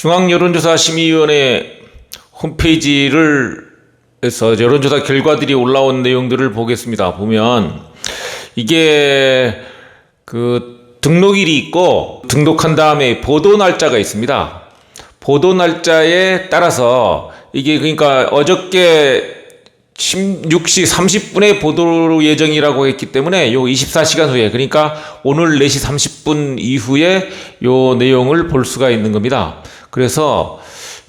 중앙여론조사 심의위원회 홈페이지를 해서 여론조사 결과들이 올라온 내용들을 보겠습니다. 보면 이게 그 등록일이 있고 등록한 다음에 보도 날짜가 있습니다. 보도 날짜에 따라서 이게 그러니까 어저께 16시 30분에 보도 예정이라고 했기 때문에 요 24시간 후에 그러니까 오늘 4시 30분 이후에 요 내용을 볼 수가 있는 겁니다. 그래서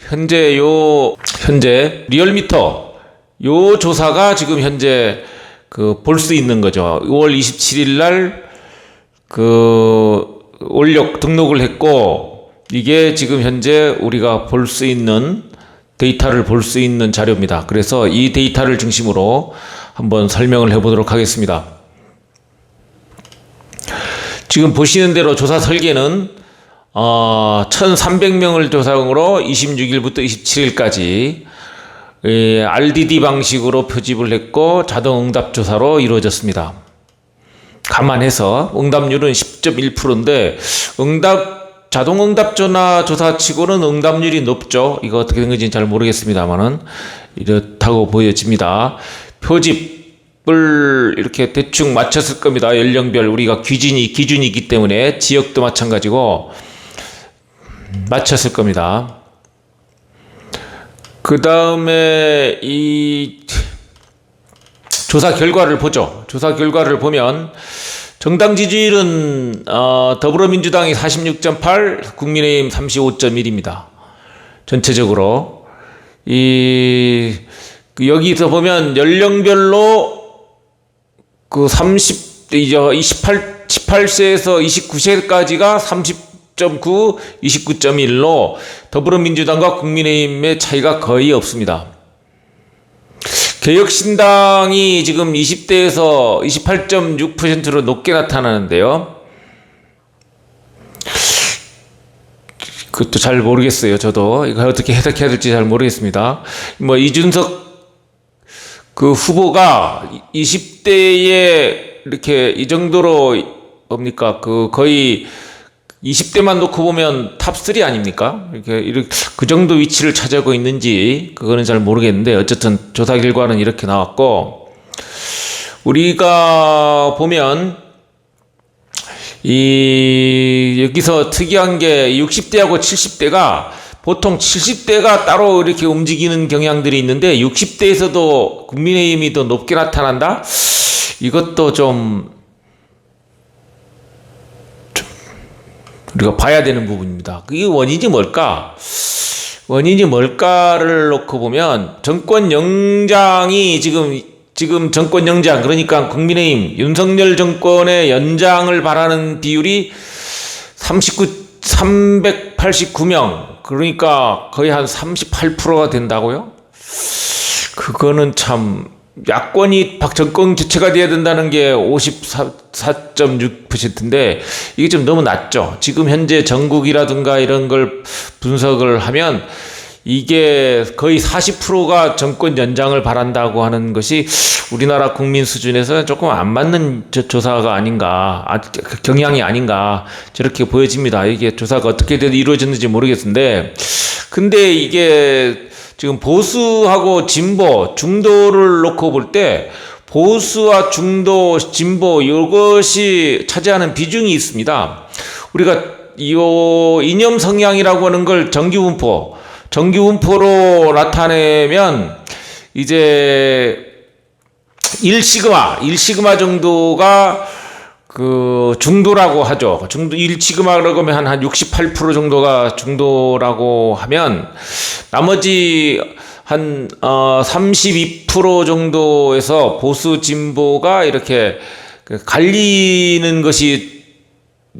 현재 요 현재 리얼미터 요 조사가 지금 현재 그 볼 수 있는 거죠. 5월 27일 날그 올력 등록을 했고 이게 지금 현재 우리가 볼 수 있는 데이터를 볼 수 있는 자료입니다. 그래서 이 데이터를 중심으로 한번 설명을 해보도록 하겠습니다. 지금 보시는 대로 조사 설계는 어, 1,300명을 조사용으로 26일부터 27일까지 예, RDD 방식으로 표집을 했고 자동 응답 조사로 이루어졌습니다. 감안해서 응답률은 10.1%인데 응답 자동 응답 전화 조사치고는 응답률이 높죠. 이거 어떻게 된 건지는 잘 모르겠습니다만은 이렇다고 보여집니다. 표집을 이렇게 대충 맞췄을 겁니다. 연령별 우리가 기준이 기준이기 때문에 지역도 마찬가지고 맞췄을 겁니다. 그 다음에 이 조사 결과를 보죠. 조사 결과를 보면 정당 지지율은 어, 더불어민주당이 46.8, 국민의힘 35.1입니다. 전체적으로 이그 여기서 보면 연령별로 그 30, 이제 28, 18세에서 29세까지가 30.9, 29.1로 더불어민주당과 국민의힘의 차이가 거의 없습니다. 개혁신당이 지금 20대에서 28.6%로 높게 나타나는데요. 그것도 잘 모르겠어요. 저도 이거 어떻게 해석해야 될지 잘 모르겠습니다. 뭐 이준석 그 후보가 20대에 이렇게 이 정도로 뭡니까 그 거의 20대만 놓고 보면 탑3 아닙니까? 이렇게, 이렇게 그 정도 위치를 차지하고 있는지 그거는 잘 모르겠는데 어쨌든 조사 결과는 이렇게 나왔고 우리가 보면 이 여기서 특이한 게 60대하고 70대가 보통 70대가 따로 이렇게 움직이는 경향들이 있는데 60대에서도 국민의힘이 더 높게 나타난다? 이것도 좀 우리가 봐야 되는 부분입니다. 그게 원인이 뭘까? 원인이 뭘까를 놓고 보면 정권 영장이 지금 지금 정권 영장 그러니까 국민의힘 윤석열 정권의 연장을 바라는 비율이 39 389명 그러니까 거의 한 38%가 된다고요? 그거는 참 야권이 박 정권 교체가 돼야 된다는 게 54.6%인데 이게 좀 너무 낮죠. 지금 현재 전국이라든가 이런 걸 분석을 하면 이게 거의 40%가 정권 연장을 바란다고 하는 것이 우리나라 국민 수준에서는 조금 안 맞는 조사가 아닌가, 아, 경향이 아닌가, 저렇게 보여집니다. 이게 조사가 어떻게 이루어졌는지 모르겠는데, 근데 이게 지금 보수하고 진보, 중도를 놓고 볼 때 보수와 중도, 진보 이것이 차지하는 비중이 있습니다. 우리가 이 이념 성향이라고 하는 걸 정기분포, 정기분포로 나타내면 이제 1시그마, 1시그마 정도가 그 중도라고 하죠. 중도 1시그마라고 하면 한, 한68% 정도가 중도라고 하면 나머지 한 어, 32% 정도에서 보수 진보가 이렇게 그 갈리는 것이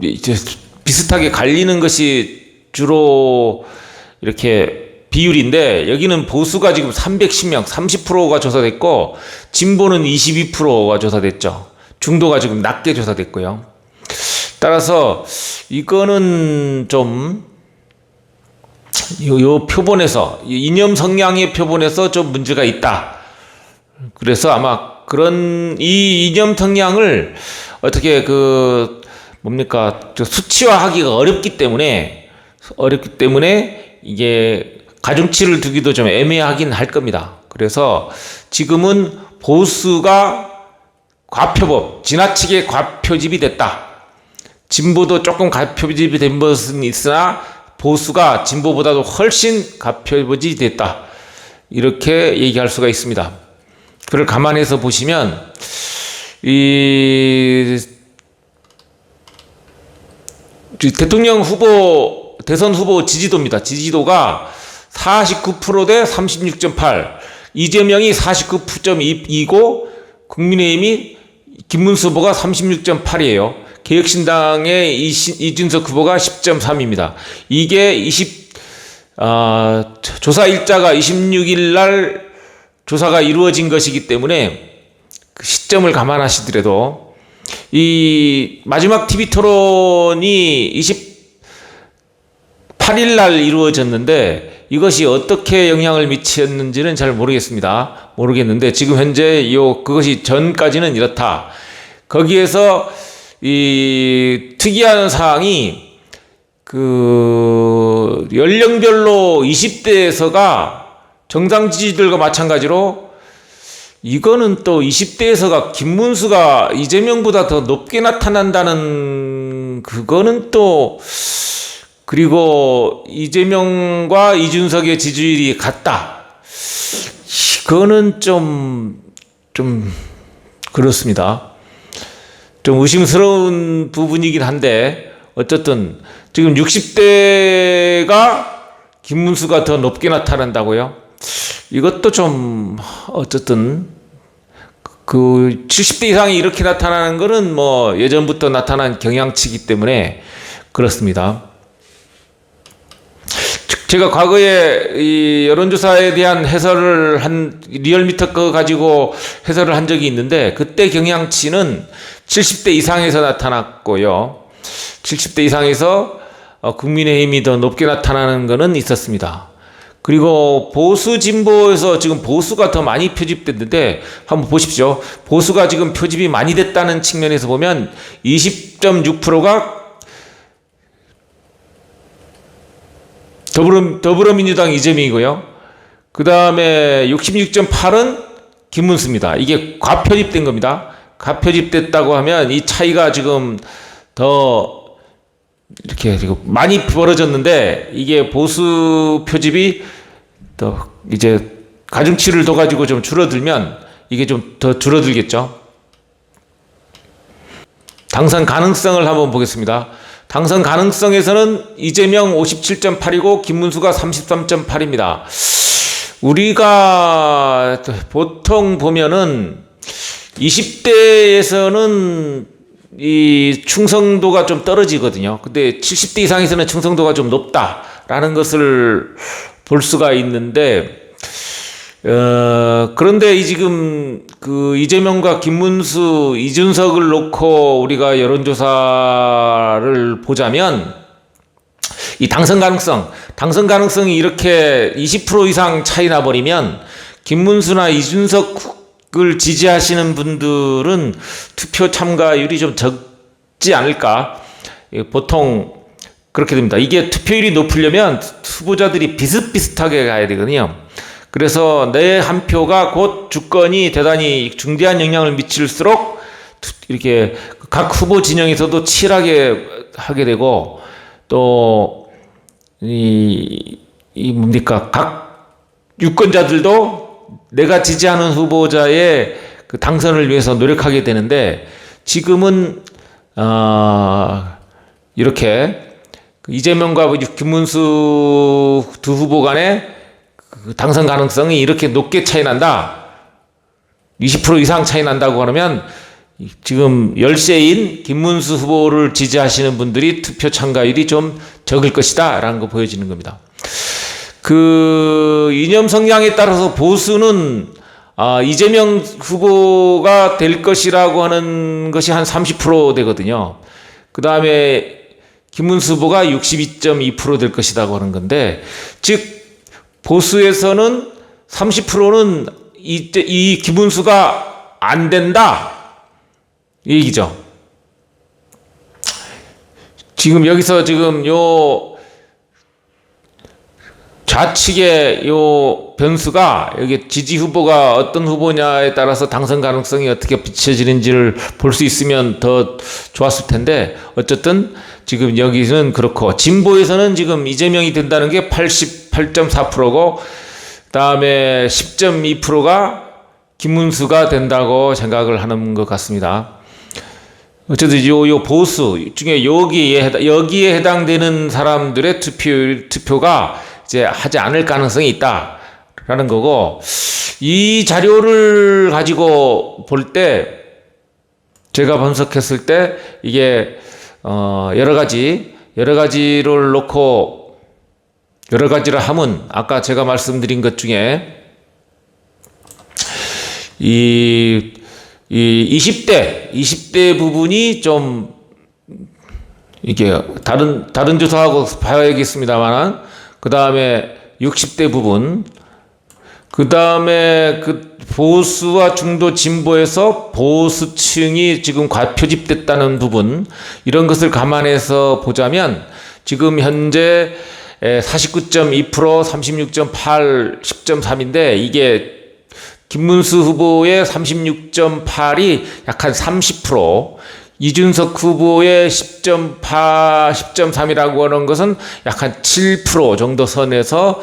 이제 비슷하게 갈리는 것이 주로 이렇게 비율인데 여기는 보수가 지금 310명, 30%가 조사됐고 진보는 22%가 조사됐죠. 중도가 지금 낮게 조사됐고요. 따라서 이거는 좀 요, 요 표본에서 이념 성향의 표본에서 좀 문제가 있다. 그래서 아마 그런 이 이념 성향을 어떻게 그 뭡니까 수치화하기가 어렵기 때문에 어렵기 때문에 이게 가중치를 두기도 좀 애매하긴 할 겁니다. 그래서 지금은 보수가 과표법, 지나치게 과표집이 됐다. 진보도 조금 과표집이 된 것은 있으나 보수가 진보보다도 훨씬 과표집이 됐다. 이렇게 얘기할 수가 있습니다. 그를 감안해서 보시면 이 대통령 후보 대선 후보 지지도입니다. 지지도가 49%대 36.8. 이재명이 49.2고 국민의힘이 김문수 후보가 36.8이에요. 개혁신당의 이준석 후보가 10.3입니다. 이게 20 아, 조사 일자가 26일 날 조사가 이루어진 것이기 때문에 그 시점을 감안하시더라도 이 마지막 TV 토론이 28일 날 이루어졌는데 이것이 어떻게 영향을 미쳤는지는 잘 모르겠습니다. 모르겠는데 지금 현재 요 그것이 전까지는 이렇다. 거기에서 이 특이한 사항이 그 연령별로 20대에서가 정당 지지들과 마찬가지로 이거는 또 20대에서가 김문수가 이재명보다 더 높게 나타난다는 그거는 또 그리고 이재명과 이준석의 지지율이 같다. 이거는 좀, 좀, 그렇습니다. 좀 의심스러운 부분이긴 한데, 어쨌든, 지금 60대가 김문수가 더 높게 나타난다고요? 이것도 좀, 어쨌든, 그 70대 이상이 이렇게 나타나는 거는 뭐 예전부터 나타난 경향치기 때문에 그렇습니다. 제가 과거에 이 여론조사에 대한 해설을 한 리얼미터 거 가지고 해설을 한 적이 있는데 그때 경향치는 70대 이상에서 나타났고요. 70대 이상에서 어, 국민의힘이 더 높게 나타나는 거는 있었습니다. 그리고 보수 진보에서 지금 보수가 더 많이 표집됐는데 한번 보십시오. 보수가 지금 표집이 많이 됐다는 측면에서 보면 20.6%가 더불어, 더불어민주당 이재명이고요. 그 다음에 66.8은 김문수입니다. 이게 과표집된 겁니다. 과표집됐다고 하면 이 차이가 지금 더 이렇게 많이 벌어졌는데 이게 보수 표집이 더 이제 가중치를 더 가지고 좀 줄어들면 이게 좀 더 줄어들겠죠. 당선 가능성을 한번 보겠습니다. 당선 가능성에서는 이재명 57.8이고 김문수가 33.8입니다. 우리가 보통 보면은 20대에서는 이 충성도가 좀 떨어지거든요. 근데 70대 이상에서는 충성도가 좀 높다라는 것을 볼 수가 있는데 어, 그런데 이 지금 그 이재명과 김문수, 이준석을 놓고 우리가 여론조사를 보자면 이 당선 가능성, 당선 가능성이 이렇게 20% 이상 차이 나버리면 김문수나 이준석을 지지하시는 분들은 투표 참가율이 좀 적지 않을까. 예, 보통 그렇게 됩니다. 이게 투표율이 높으려면 후보자들이 비슷비슷하게 가야 되거든요. 그래서 내 한 표가 곧 주권이 대단히 중대한 영향을 미칠수록 이렇게 각 후보 진영에서도 치열하게 하게 되고 또 이, 이 뭡니까? 각 유권자들도 내가 지지하는 후보자의 그 당선을 위해서 노력하게 되는데 지금은 어, 이렇게 이재명과 김문수 두 후보 간에 그 당선 가능성이 이렇게 높게 차이 난다. 20% 이상 차이 난다고 하면 지금 열세인 김문수 후보를 지지하시는 분들이 투표 참가율이 좀 적을 것이다. 라는 거 보여지는 겁니다. 그 이념 성향에 따라서 보수는 아, 이재명 후보가 될 것이라고 하는 것이 한 30% 되거든요. 그 다음에 김문수 후보가 62.2%될 것이라고 하는 건데, 즉, 보수에서는 30%는 이, 이 김문수가 안 된다. 이 얘기죠. 지금 여기서 지금 요 좌측의 요 변수가 여기 지지 후보가 어떤 후보냐에 따라서 당선 가능성이 어떻게 비춰지는지를 볼 수 있으면 더 좋았을 텐데 어쨌든 지금 여기는 그렇고 진보에서는 지금 이재명이 된다는 게 88.4%고 그다음에 10.2%가 김문수가 된다고 생각을 하는 것 같습니다. 어쨌든 요, 요 보수 중에 여기에 여기에 해당되는 사람들의 투표 투표가 이제 하지 않을 가능성이 있다라는 거고 이 자료를 가지고 볼 때 제가 분석했을 때 이게 어 여러 가지 여러 가지를 놓고 여러 가지를 하면 아까 제가 말씀드린 것 중에 이, 이 20대, 20대 부분이 좀 이게 다른, 다른 조사하고 봐야겠습니다만은 그 다음에 60대 부분, 그 다음에 그 보수와 중도 진보에서 보수층이 지금 과표집됐다는 부분, 이런 것을 감안해서 보자면 지금 현재 49.2%, 36.8, 10.3인데 이게 김문수 후보의 36.8이 약 한 30%, 이준석 후보의 10.8, 10.3이라고 하는 것은 약 한 7% 정도 선에서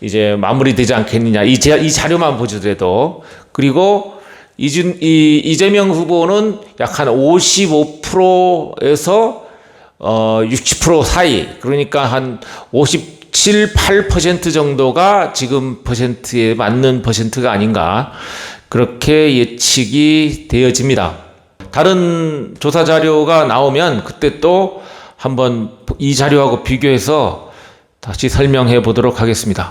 이제 마무리되지 않겠느냐. 이, 자, 이 자료만 보더라도. 그리고 이준, 이, 이재명 후보는 약 한 55%에서 어, 60% 사이. 그러니까 한 57, 8% 정도가 지금 퍼센트에 맞는 퍼센트가 아닌가. 그렇게 예측이 되어집니다. 다른 조사 자료가 나오면 그때 또 한번 이 자료하고 비교해서 다시 설명해 보도록 하겠습니다.